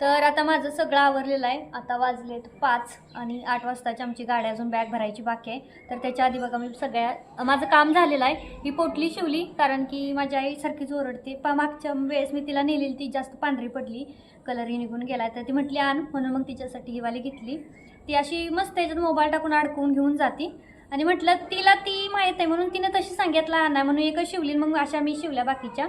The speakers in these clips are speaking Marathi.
तर आता माझं सगळं आवरलेलं आहे. आता वाजलेत पाच आणि आठ वाजताची आमची गाडी अजून बॅग भरायची बाकी आहे. तर त्याच्या आधी बघा मी सगळ्या माझं काम झालेलं आहे. ही पोटली शिवली कारण की माझ्या आई सारखीच ओरडते. पा मागच्या वेळेस मी तिला नेलेली ती जास्त पांढरी पडली. कलरही निघून गेला तर ती म्हटली आण म्हणून मग तिच्यासाठी ही वाली घेतली. ती अशी मस्त त्याच्यात मोबाईल टाकून अडकवून घेऊन जाते. आणि म्हटलं तिला ती माहीत आहे म्हणून तिनं तशी सांगितलं आणा म्हणून एकच शिवली मग अशा मी शिवल्या बाकीच्या.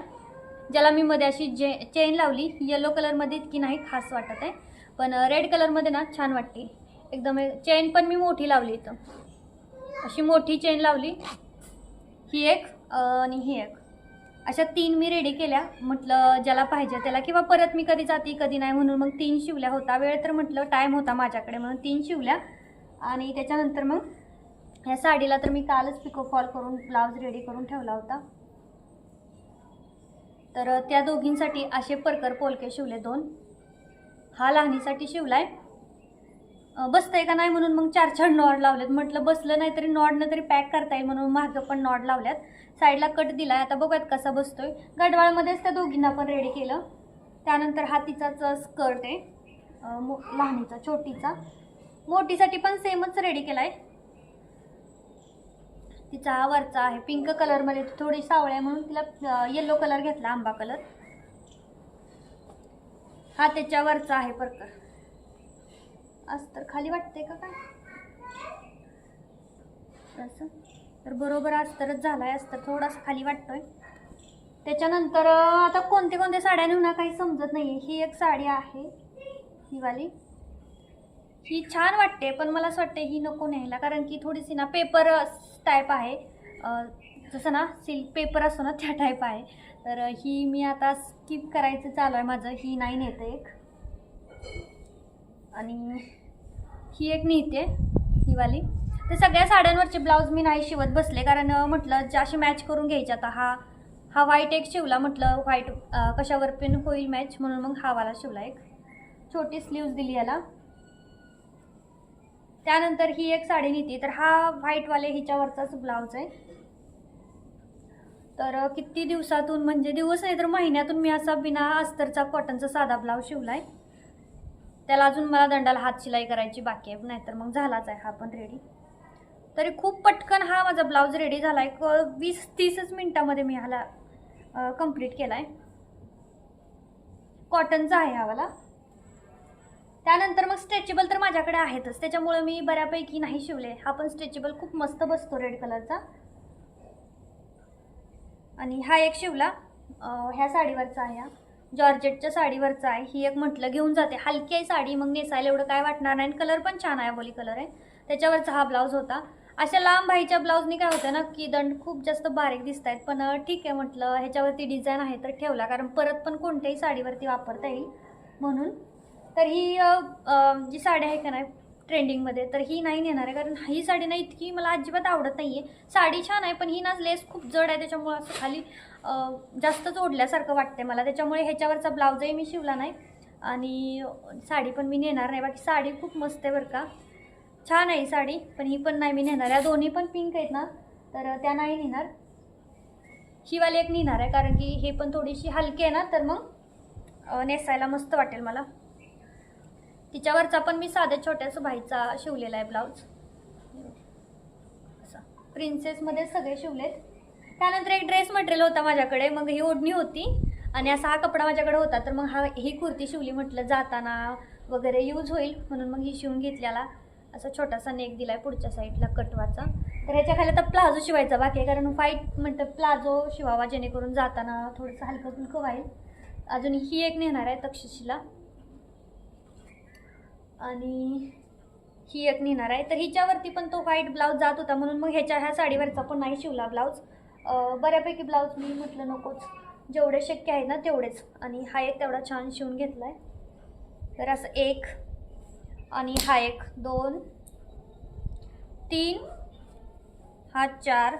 ज्याला मी मध्ये अशी जे चेन लावली येलो कलरमध्ये इतकी नाही खास वाटत आहे. पण रेड कलरमध्ये ना छान वाटते. एकदम चेन पण मी मोठी लावली इथं. अशी मोठी चेन लावली. ही एक आणि ही एक. अशा तीन मी रेडी केल्या. म्हटलं ज्याला पाहिजे त्याला किंवा परत मी कधी जाते कधी नाही म्हणून मग तीन शिवल्या होता. वेळ तर म्हटलं टाईम होता माझ्याकडे म्हणून तीन शिवल्या. आणि त्याच्यानंतर मग ह्या साडीला तर मी कालच पिको फॉल करून ब्लाऊज रेडी करून ठेवला होता. तर त्या दोघींसाठी असे परकर पोलके शिवले दोन. हा लहानीसाठी शिवलाय. बसतंय का नाही म्हणून मग चार चार नॉड लावलेत. म्हटलं बसलं नाही तरी नॉडनं तरी पॅक करता येईल म्हणून मागं पण नॉड लावल्यात. साईडला कट दिलाय. आता बघूयात कसा बसतोय. गडवाळमध्येच त्या दोघींना पण रेडी केलं. त्यानंतर हा तिचाच स्कर्ट आहे. मो लहानीचा छोटीचा. मोठीसाठी पण सेमच रेडी केला आहे तिचा हा वरचा आहे पिंक कलरमध्ये थोडी सावळी आहे म्हणून तिला येलो कलर घेतला आंबा कलर हा त्याच्या वरचा आहे परकर अस्तर खाली वाटते का काय? असं. तर बरोबर अस्तरच झालाय अस्तर थोडासा खाली वाटतोय. त्याच्यानंतर आता कोणते कोणते साड्या नेऊ ना काही समजत नाही ही एक साडी आहे ही वाली. ही छान वाटते पण मला असं वाटते ही नको न्यायला कारण की थोडीशी ना पेपर टाईप आहे. जसं ना सिल्क पेपर असतो ना त्या टाईप आहे. तर ही मी आता स्किप करायचं चालू आहे माझं. ही नाही नेते एक. आणि ही एक नेते ही वाली. ते सगळ्या साड्यांवरचे ब्लाऊज मी नाही शिवत बसले. कारण म्हटलं म्हटलं जाशी मॅच करून घ्यायचे आता हा हा व्हाईट एक शिवला. म्हटलं व्हाईट कशावर पण होईल मॅच म्हणून मग हा वाला शिवला एक. छोटी स्लीव्ज दिली याला. त्यानंतर ही एक साडी नेती. तर हा व्हाईटवाले हिच्यावरचाच ब्लाऊज आहे. तर किती दिवसातून म्हणजे दिवस नाही तर महिन्यातून मी असा बिना अस्तरचा कॉटनचा साधा ब्लाऊज शिवलाय. त्याला अजून मला दंडाला हात शिलाई करायची बाकी आहे नाहीतर मग झालाच आहे हा पण रेडी तरी खूप पटकन हा माझा ब्लाऊज रेडी झाला आहे क वीस तीसच मिनटामध्ये मी ह्याला कंप्लीट केला आहे कॉटनचा आहे हा मला त्यानंतर मग स्ट्रेचेबल तर माझ्याकडे आहेतच. त्याच्यामुळे मी बऱ्यापैकी नाही शिवले. हा पण स्ट्रेचेबल खूप मस्त बसतो रेड कलरचा आणि हा एक शिवला ह्या साडीवरचा आहे हा. जॉर्जेटच्या साडीवरचा आहे. ही एक म्हटलं घेऊन जाते. हलकी आहे साडी मग नेसायला एवढं काय वाटणार नाही. आणि कलर पण छान आहे बोली कलर आहे. त्याच्यावरचा हा ब्लाऊज होता. अशा लांब भाईच्या ब्लाऊजनी काय होतं ना की दंड खूप जास्त बारीक दिसत आहेत पण ठीक आहे म्हटलं ह्याच्यावरती डिझाईन आहे तर ठेवला. कारण परत पण कोणत्याही साडीवरती वापरता येईल. म्हणून तर ही जी साडी आहे का नाही ट्रेंडिंगमध्ये तर ही नाही नेणार आहे. कारण ही साडी ना इतकी मला अजिबात आवडत नाही आहे साडी छान आहे पण ही ना लेस खूप जड आहे. त्याच्यामुळं असं खाली जास्त जास्तच ओढल्यासारखं वाटते मला. त्याच्यामुळे ह्याच्यावरचा ब्लाऊजही मी शिवला नाही. आणि साडी पण मी नेणार नाही. बाकी साडी खूप मस्त आहे बरं का. छान आहे साडी पण ही पण नाही मी नेणार. या दोन्ही पण पिंक आहेत ना तर त्या नाही नेणार. शिवाली एक नेणार आहे कारण की हे पण थोडीशी हलकी आहे ना तर मग नेसायला मस्त वाटेल मला. तिच्यावरचा पण मी साध्या छोट्या सुभाईचा शिवलेला आहे ब्लाऊज. असा. प्रिन्सेसमध्ये सगळे शिवलेत. त्यानंतर एक ड्रेस मटेरियल होता माझ्याकडे मग ही ओढणी होती. आणि असा हा कपडा माझ्याकडे होता तर मग हा ही कुर्ती शिवली म्हटलं जाताना वगैरे यूज होईल. म्हणून मग ही शिवून घेतल्याला असा छोटासा नेक दिला आहे पुढच्या साईडला कटवाचा. तर ह्याच्या खाली आता प्लाझो शिवायचा बाकी आहे कारण व्हाईट म्हणतं प्लाझो शिवावा जेणेकरून जाताना थोडंसं हलकं फुलकं व्हाईल अजून ही एक नेणार आहे तक्षशिला. आणि ही एक नेणार आहे. तर हिच्यावरती पण तो व्हाईट ब्लाऊज जात होता म्हणून मग ह्याच्या ह्या साडीवरचा पण नाही शिवला ब्लाऊज बऱ्यापैकी ब्लाऊज मी म्हटलं नकोच. जेवढे शक्य आहे ना तेवढेच. आणि हा एक तेवढा छान शिवून घेतला आहे तर असं एक आणि हा एक दोन तीन हा चार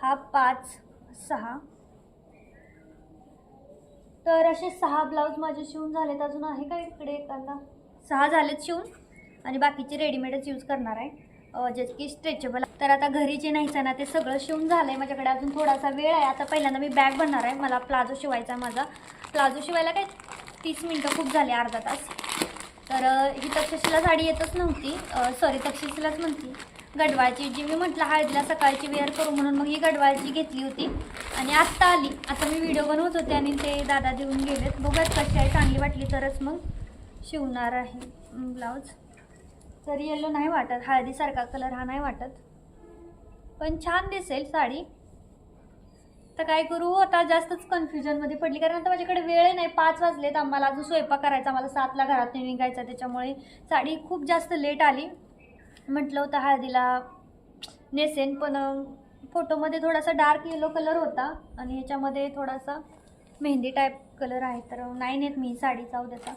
हा पाच सहा. तर असे सहा ब्लाऊज माझे शिवून झालेत. अजून आहे का इकडे एखादा? सहा झालेत शिवून. आणि बाकीचे रेडीमेडच यूज करणार आहे. जे की स्ट्रेचेबल तर आता घरी जे नाहीचं ना ते सगळं शिवून झालं आहे माझ्याकडे. अजून थोडासा वेळ आहे. आता पहिल्यांदा मी बॅग बनणार आहे. मला प्लाझो शिवायचा आहे माझा. प्लाझो शिवायला काय तीस मिनटं खूप झाले अर्धा तास. तर ही तक्षशिला साडी येतच नव्हती. सॉरी तक्षशिलाच म्हणती. गडवाळची जी मी म्हटलं हळदीला सकाळची वेअर करू म्हणून मग ही गडवाळची घेतली होती. आणि आत्ता आली. आता मी व्हिडिओ बनवत होते आणि ते दादा देऊन गेलेत. बघूयात कशी आहे चांगली वाटली तरच मग. शिवणार आहे. ब्लाऊज तर येलो नाही वाटत. हळदीसारखा कलर हा नाही वाटत. पण छान दिसेल साडी. तर काय करू? आता जास्तच कन्फ्युजनमध्ये पडली. कारण आता माझ्याकडे वेळ नाही. पाच वाजलेत. आम्हाला अजून स्वयंपाक करायचा. मला सातला घरात निघायचा त्याच्यामुळे साडी खूप जास्त लेट आली. म्हटलं होतं हळदीला नेसेन पण फोटोमध्ये थोडासा डार्क येलो कलर होता. आणि ह्याच्यामध्ये थोडासा मेहंदी टाईप कलर आहे तर नाही नेत मी साडीचा उद्याचा.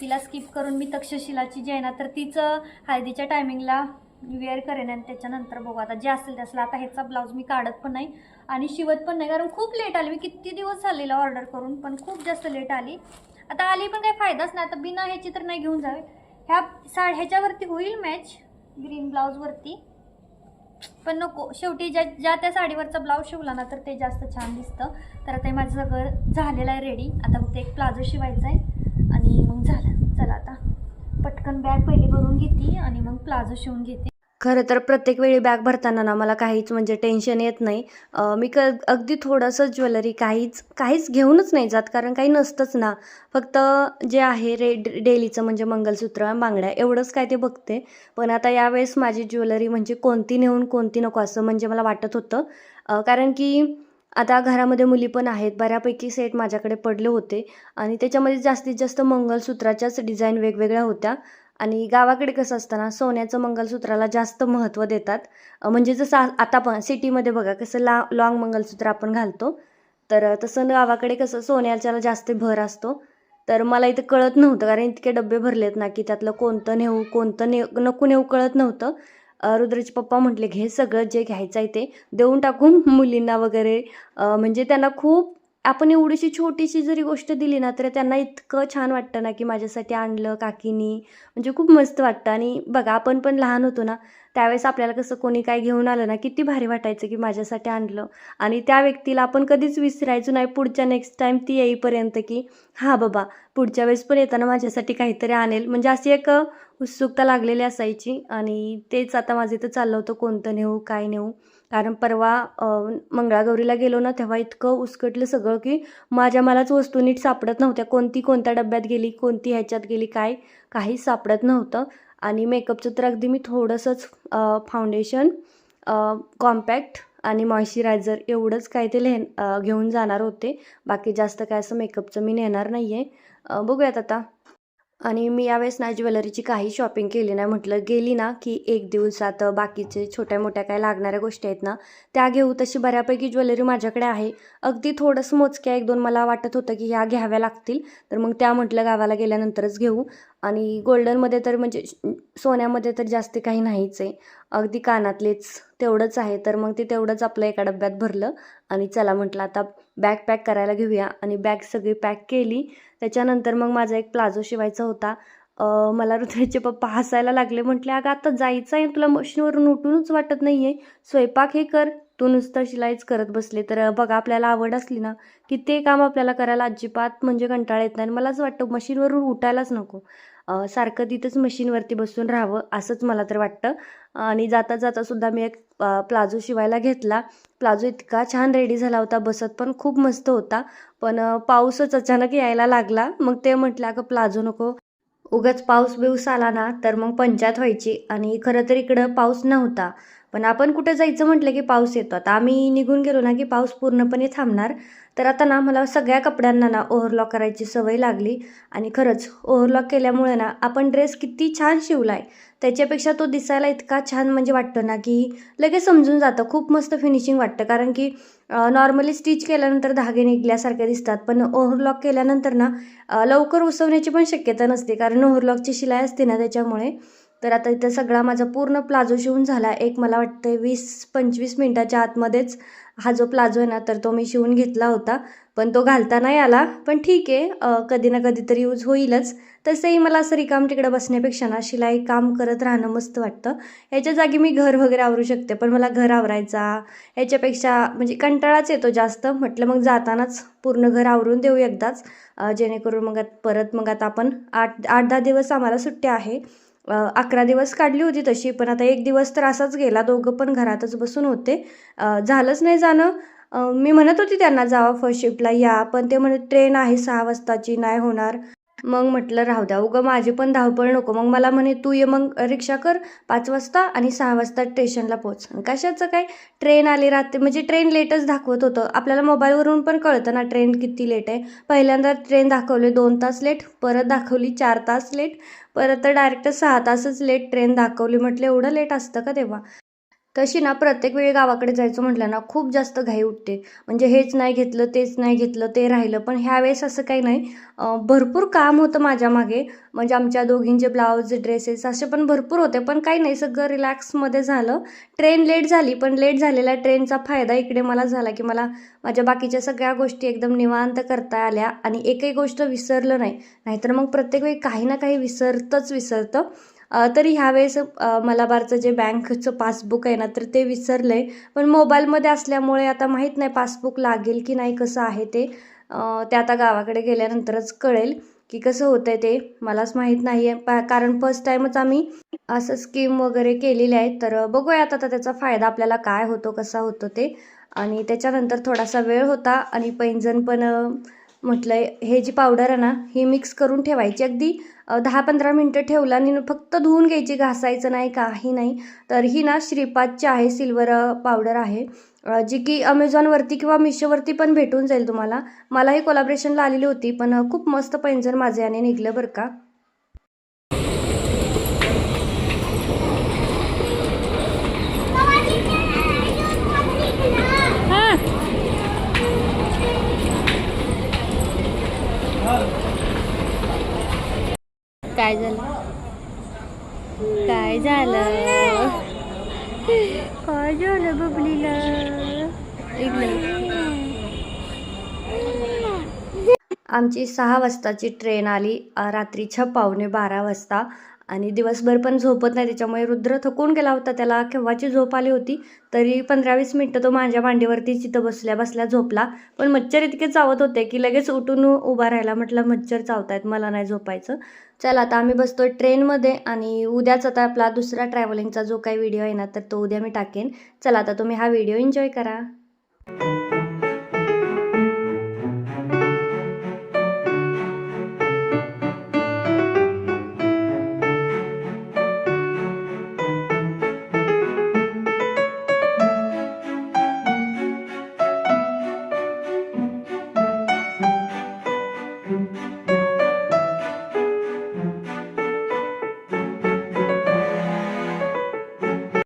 तिला स्किप करून मी तक्षशिलाची जी आहे ना तर तिचं हळदीच्या टायमिंगला वेअर करेन आणि त्याच्यानंतर बघू. आता जे असेल ते असेल आता ह्याचा ब्लाऊज मी काढत पण नाही आणि शिवत पण नाही कारण खूप लेट आली. मी किती दिवस झालेला ऑर्डर करून पण खूप जास्त लेट आली. आता आली पण काही फायदाच नाही. आता बिना ह्याची तर नाही घेऊन जावे. ह्या साड ह्याच्यावरती होईल मॅच ग्रीन ब्लाऊजवरती पण नको. शेवटी ज्या ज्या त्या साडीवरचा ब्लाऊज शिवला ना तर ते जास्त छान दिसतं. तर आता माझं सगळं झालेलं आहे रेडी आता फक्त एक प्लाझो शिवायचा आहे. आणि मग झालं. चला आता पटकन बॅग पहिली भरून घेते आणि मग प्लाझो शिवून घेते. खरं तर प्रत्येक वेळी बॅग भरताना ना मला काहीच म्हणजे टेन्शन येत नाही. मी क अगदी थोडंसं ज्वेलरी काहीच काहीच घेऊनच नाही जात कारण काही नसतंच ना. फक्त जे आहे रे डेलीचं म्हणजे मंगलसूत्र बांगड्या एवढंच काय ते बघते. पण आता यावेळेस माझी ज्वेलरी म्हणजे कोणती नेऊन कोणती नको असं म्हणजे मला वाटत होतं. कारण की आता घरामध्ये मुली पण आहेत बऱ्यापैकी सेट माझ्याकडे पडले होते. आणि त्याच्यामध्ये जास्तीत जास्त मंगलसूत्राच्याच डिझाईन वेगवेगळ्या होत्या. आणि गावाकडे कसं असतं ना सोन्याचं मंगलसूत्राला जास्त महत्त्व देतात. म्हणजे जसं आता पण सिटीमध्ये बघा कसं ला लॉंग मंगलसूत्र आपण घालतो. तर तसं गावाकडे कसं सोन्याच्याला जास्त भर असतो. तर मला इथं कळत नव्हतं कारण इतके डबे भरलेत ना की त्यातलं कोणतं नेऊ कोणतं ने नको नेऊ कळत नव्हतं. अं, पप्पा म्हटले घे सगळं जे घ्यायचं आहे ते देऊन टाकून मुलींना वगैरे. म्हणजे त्यांना खूप आपण एवढीशी छोटीशी जरी गोष्ट दिली ना तर त्यांना इतकं छान वाटतं ना की माझ्यासाठी आणलं काकीनी. म्हणजे खूप मस्त वाटतं. आणि बघा आपण पण लहान होतो ना त्यावेळेस आपल्याला कसं कोणी काय घेऊन आलं ना किती भारी वाटायचं की माझ्यासाठी आणलं. आणि त्या व्यक्तीला आपण कधीच विसरायचो नाही पुढच्या नेक्स्ट टाईम ती येईपर्यंत की हां बाबा पुढच्या वेळेस पण येताना माझ्यासाठी काहीतरी आणेल. म्हणजे अशी एक उत्सुकता लागलेली असायची. आणि तेच आता माझं इथं चाललं होतं कोणतं नेऊ काय नेऊ. कारण परवा मंगळागौरीला गेलो ना तेव्हा इतकं उसकटलं सगळं की माझ्या मलाच वस्तू नीट सापडत नव्हत्या. कोणती कोणत्या डब्यात गेली कोणती ह्याच्यात गेली काय काहीच सापडत नव्हतं. आणि मेकअपचं तर अगदी मी थोडंसंच फाउंडेशन कॉम्पॅक्ट आणि मॉइश्चरायझर एवढंच काय ते लेन घेऊन जाणार होते. बाकी जास्त काय असं मेकअपचं मी नेणार नाही आहे बघूयात आता. आणि मी यावेळेस ना ज्वेलरीची काही शॉपिंग केली नाही. म्हटलं गेली ना की एक दिवसात बाकीचे छोट्या मोठ्या काय लागणाऱ्या गोष्टी आहेत ना त्या घेऊ. तशी बऱ्यापैकी ज्वेलरी माझ्याकडे आहे. अगदी थोडंसं मोजक्या एक दोन मला वाटत होतं की ह्या घ्याव्या लागतील. तर मग त्या म्हटलं गावाला गेल्यानंतरच घेऊ. आणि गोल्डनमध्ये तर म्हणजे सोन्यामध्ये तर जास्त काही नाहीच आहे. अगदी कानातलेच तेवढंच आहे. तर मग ते तेवढंच आपलं एका डब्यात भरलं. आणि चला म्हटलं आता बॅग पॅक करायला घेऊया. आणि बॅग सगळी पॅक केली. त्याच्यानंतर मग माझा एक प्लाझो शिवायचा होता. मला रुद्राचे पप्पा हसायला लागले. म्हटले अगं आता जायचं आहे. तुला मशीनवरून उठूनच वाटत नाही आहे स्वयंपाक हे कर. तू नुसतं शिलाईच करत बसले. तर बघा आपल्याला आवड असली ना की ते काम आपल्याला करायला अजिबात म्हणजे कंटाळा येत नाही. आणि मला असं वाटतं मशीनवरून उठायलाच नको. सारखं तिथंच मशीनवरती बसून राहावं असंच मला तर वाटतं. आणि जाता जाता सुद्धा मी एक प्लाझो शिवायला घेतला. प्लाझो इतका छान रेडी झाला होता बसत पण खूप मस्त होता. पण पाऊसच अचानक यायला लागला. मग ते म्हटलं अगं प्लाझो नको. उगाच पाऊस बिऊस आला ना तर मग पंचायत व्हायची. आणि खरं तर इकडं पाऊस नव्हता. पण आपण कुठं जायचं म्हटलं की पाऊस येतो. आता आम्ही निघून गेलो ना की पाऊस पूर्णपणे थांबणार. तर आता ना मला सगळ्या कपड्यांना ना ओव्हरलॉक करायची सवय लागली. आणि खरंच ओव्हरलॉक केल्यामुळे ना आपण ड्रेस किती छान शिवला आहे त्याच्यापेक्षा तो दिसायला इतका छान म्हणजे वाटतो ना की लगेच समजून जातं. खूप मस्त फिनिशिंग वाटतं. कारण की नॉर्मली स्टिच केल्यानंतर धागे निघल्यासारखे दिसतात. पण ओव्हरलॉक केल्यानंतर ना लवकर उसवण्याची पण शक्यता नसते. कारण ओव्हरलॉकची शिलाई असते ना त्याच्यामुळे. तर आता इथं सगळा माझा पूर्ण प्लाझो शिवून झाला. एक मला वाटतं वीस पंचवीस मिनटाच्या आतमध्येच. हा जो प्लाझो आहे ना तर तो मी शिवून घेतला होता. पण तो घालता नाही आला पण ठीक आहे कधी ना कधी तरी यूज होईलच. तसंही मला असं रिकाम तिकडं बसण्यापेक्षा ना शिलाई काम करत राहणं मस्त वाटतं. ह्याच्या जागी मी घर वगैरे आवरू शकते पण मला घर आवरायचा याच्यापेक्षा म्हणजे कंटाळाच येतो जास्त. म्हटलं मग जातानाच पूर्ण घर आवरून देऊ एकदाच. जेणेकरून मग परत मग आता आपण आठ आठ दहा दिवस आम्हाला सुट्ट्या आहे. अकरा दिवस काढली होती तशी पण आता एक दिवस तर असाच गेला दोघं पण घरातच बसून होते. झालंच नाही जाणं. मी म्हणत होती त्यांना जावा फर्स्ट शिफ्टला या पण ते म्हणत ट्रेन आहे सहा वाजताची नाही होणार. मग म्हटलं राहू द्या उगं माझी पण धावपळ नको. मग मला म्हणे तू ये मग रिक्षा कर पाच वाजता आणि सहा वाजता स्टेशनला पोच कशाचं काय? ट्रेन आली रात्री म्हणजे ट्रेन लेटच दाखवत होतं. आपल्याला मोबाईलवरून पण कळतं ना ट्रेन किती लेट आहे. पहिल्यांदा ट्रेन दाखवले दोन तास लेट. परत दाखवली चार तास लेट. परत तर डायरेक्ट सहा तासच लेट ट्रेन दाखवली. म्हटलं एवढं लेट असतं का तेव्हा तशी ना प्रत्येक वेळी गावाकडे जायचं म्हटलं ना खूप जास्त घाई उठते. म्हणजे हेच नाही घेतलं तेच नाही घेतलं ते राहिलं. पण ह्यावेळेस असं काही नाही. भरपूर काम होतं माझ्या मागे. म्हणजे आमच्या दोघींचे ब्लाऊज ड्रेसेस असे पण भरपूर होते. पण काही नाही सगळं रिलॅक्समध्ये झालं. ट्रेन लेट झाली पण लेट झालेल्या ट्रेनचा फायदा इकडे मला झाला की मला माझ्या बाकीच्या सगळ्या गोष्टी एकदम निवांत करता आल्या आणि एकही गोष्ट विसरलं नाही. नाहीतर मग प्रत्येक वेळी काही ना काही विसरतंच विसरतं. तरी ह्यावेळेस मला मलाबारचं जे बँकचं पासबुक आहे ना तर ते विसरलं आहे पण मोबाईलमध्ये असल्यामुळे आता माहीत नाही पासबुक लागेल की नाही कसं आहे ते ते आता गावाकडे गेल्यानंतरच कळेल की कसं होतं आहे ते. मलाच माहीत नाही आहे पा कारण फर्स्ट टाईमच आम्ही असं स्कीम वगैरे केलेली आहे. तर बघूया आता त्याचा फायदा आपल्याला काय होतो कसा होतो ते. आणि त्याच्यानंतर थोडासा वेळ होता आणि पैंजण पण म्हटलं हे जी पावडर आहे ना ही मिक्स करून ठेवायची. अगदी दहा पंधरा मिनटं ठेवलं आणि फक्त धुवून घ्यायची घासायचं नाही काही नाही. तर ही ना श्रीपादची आहे सिल्वर पावडर आहे. जी की अमेझॉनवरती किंवा मिशोवरती पण भेटून जाईल तुम्हाला. मलाही कोलाब्रेशनला आलेली होती पण खूप मस्त पैंजण माझे याने निघलं बरं का. काय झालं? काय झालं? काय झालं बबलीला? आमची सहा वाजताची ट्रेन आली. रात्रीच्या पावणे बारा वाजता. आणि दिवसभर पण झोपत नाही त्याच्यामुळे रुद्र थकून गेला होता. त्याला केव्हाची झोप आली होती तरी पंधरा वीस मिनटं तो माझ्या मांडीवरती तिथं बसल्या बसल्या झोपला. पण मच्छर इतके चावत होते की लगेच उठून उभा राहायला म्हटलं मच्छर चावतायत मला नाही झोपायचं. चला आता आम्ही बसतोय ट्रेनमध्ये आणि उद्याच आता आपला दुसरा ट्रॅव्हलिंगचा जो काही व्हिडिओ आहे ना तर तो उद्या मी टाकेन. चला आता तुम्ही हा व्हिडिओ एन्जॉय करा.